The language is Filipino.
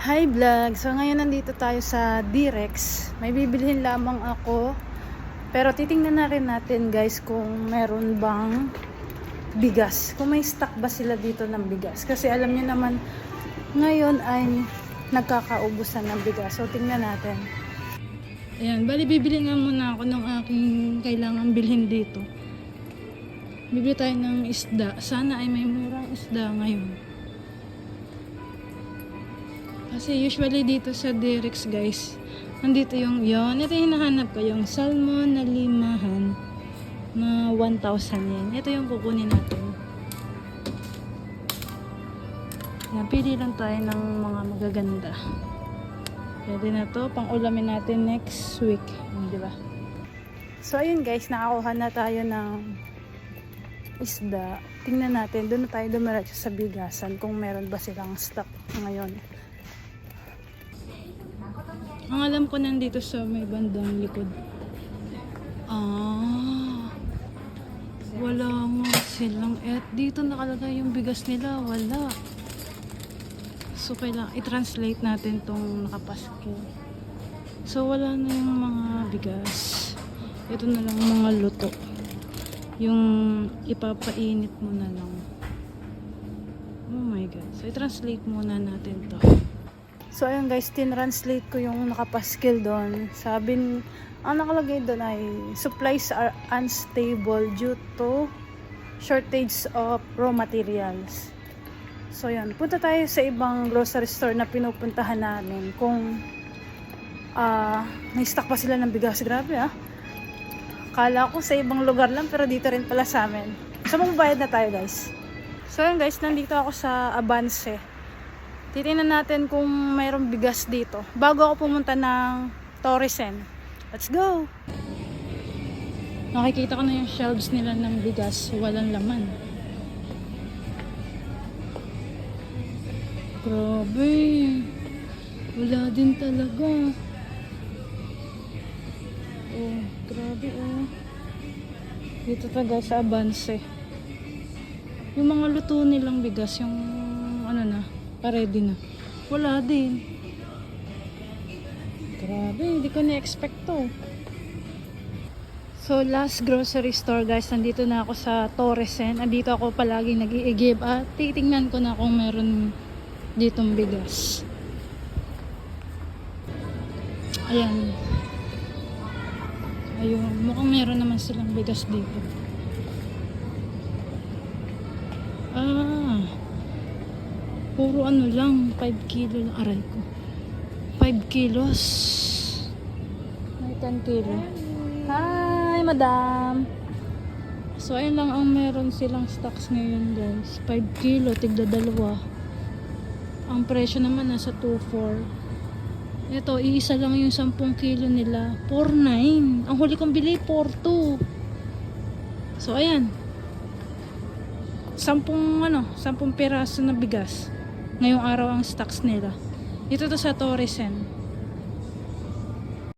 Hi vlog! So ngayon nandito tayo sa Direx. May bibilhin lamang ako. Pero titingnan na rin natin guys kung meron bang bigas. Kung may stock ba sila dito ng bigas. Kasi alam niyo naman ngayon ay nagkakaubusan ng bigas. So tingnan natin. Ayan, bali bibili nga muna ako ng aking kailangan bilhin dito. Bibili tayo ng isda. Sana ay may murang isda ngayon. Kasi usually dito sa Derex guys, nandito yung yon Ito yung hinahanap ko, yung salmon na limahan na 1,000 yen. Ito yung kukunin natin. Yan, pili lang tayo ng mga magaganda. Pwede na to, pang ulamin natin next week. Yun, Di ba? So ayun guys, nakakuha na tayo ng isda. Tingnan natin, doon na tayo dumiretso sa bigasan kung meron ba silang stock ngayon. Ang alam ko nandito sa may bandang likod. Ah. Wala nga silang et. Dito nakalagay yung bigas nila. Wala. So, kailangan i-translate natin tong nakapaske. So, wala na yung mga bigas. Ito na lang mga luto. Yung ipapainit mo na lang. Oh my God. So, i-translate muna natin to. So, ayun guys, tin-translate ko yung nakapaskil doon. Sabi, ang nakalagay doon ay supplies are unstable due to shortage of raw materials. So, yun. Punta tayo sa ibang grocery store na pinupuntahan namin kung ah may stock pa sila ng bigas. Grabe ah. Kala ko sa ibang lugar lang pero dito rin pala sa amin. So, magbayad na tayo guys. So, yun guys, nandito ako sa Avance. Titingnan natin kung mayroong bigas dito. Bago ako pumunta ng Torresen. Let's go! Nakikita ko na yung shelves nila ng bigas. Walang laman. Grabe. Wala din talaga. Oh, grabe oh. Dito talaga sa Avance. Yung mga luto nilang bigas, yung ano na, pa-ready na. Wala din. Grabe, hindi ko na-expect to. So, last grocery store guys, nandito na ako sa Torresen. Nandito ako palagi nag give at titingnan ko na kung meron ditong bigas. Ayan. Ayun, mukhang meron naman silang bigas dito. Puro ano lang, 5 kilo lang, aray ko. 5 kilos. May 10 kilo. Hi, madam. So, ayun lang ang meron silang stocks ngayon, guys. 5 kilo, tigda dalawa. Ang presyo naman nasa 2.4. Ito, iisa lang yung 10 kilo nila. 4.9. Ang huli kong bili, 4.2. So, ayan. 10 ano, 10 piraso na bigas. Ngayong araw ang stocks nila. Dito to sa Torresen.